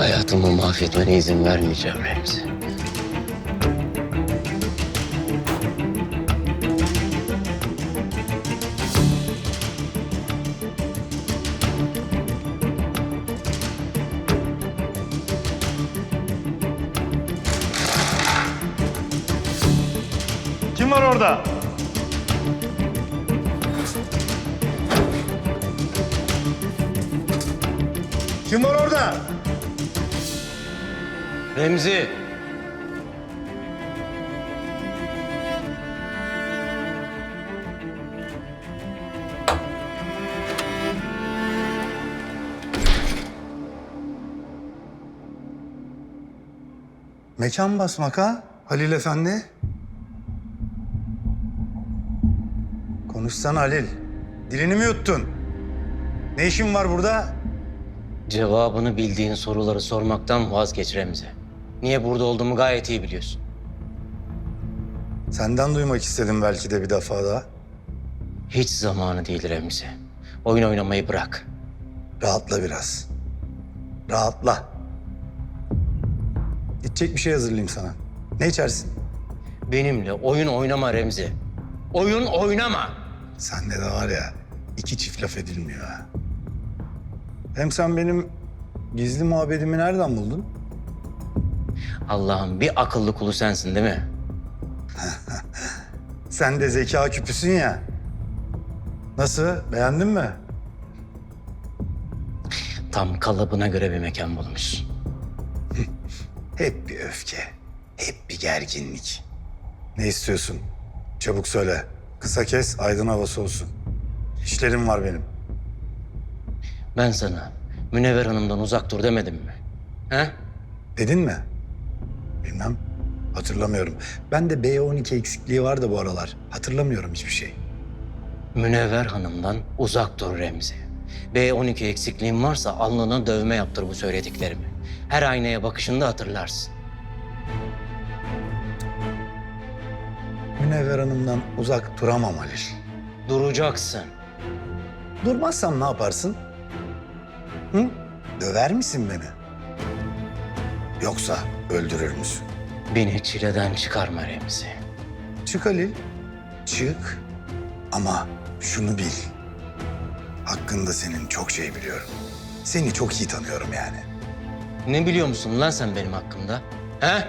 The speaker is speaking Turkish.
Hayatımı mahvetmene izin vermeyeceğim Remzi. Kim var orada? Kim var orada? Remzi! Mekan basmak ha Halil Efendi. Konuşsana Halil. Dilini mi yuttun? Ne işin var burada? Cevabını bildiğin soruları sormaktan vazgeç Remzi. Niye burada olduğumu gayet iyi biliyorsun. Senden duymak istedim belki de bir defa daha. Hiç zamanı değil Remzi. Oyun oynamayı bırak. Rahatla biraz. Rahatla. İçecek bir şey hazırlayayım sana. Ne içersin? Benimle oyun oynama Remzi. Oyun oynama. Sende de var ya iki çift laf edilmiyor ha. Hem sen benim gizli muhabbetimi nereden buldun? Allah'ım bir akıllı kulu sensin değil mi? Sen de zeka küpüsün ya. Nasıl? Beğendin mi? Tam kalıbına göre bir mekan bulmuş. Hep bir öfke, hep bir gerginlik. Ne istiyorsun? Çabuk söyle. Kısa kes, aydın havası olsun. İşlerim var benim. Ben sana Münevver Hanım'dan uzak dur demedim mi? He? Dedin mi? Bilmem. Hatırlamıyorum. Ben de B12 eksikliği var da bu aralar. Hatırlamıyorum hiçbir şey. Münevver Hanım'dan uzak dur Remzi. B12 eksikliğin varsa alnına dövme yaptır bu söylediklerimi. Her aynaya bakışında hatırlarsın. Münevver Hanım'dan uzak duramam Halil. Duracaksın. Durmazsam ne yaparsın? Hı? Döver misin beni? Yoksa öldürür müsün? Beni çileden çıkarma Remzi. Çık Halil. Çık. Ama şunu bil. Hakkında senin çok şey biliyorum. Seni çok iyi tanıyorum yani. Ne biliyor musun lan sen benim hakkımda? He?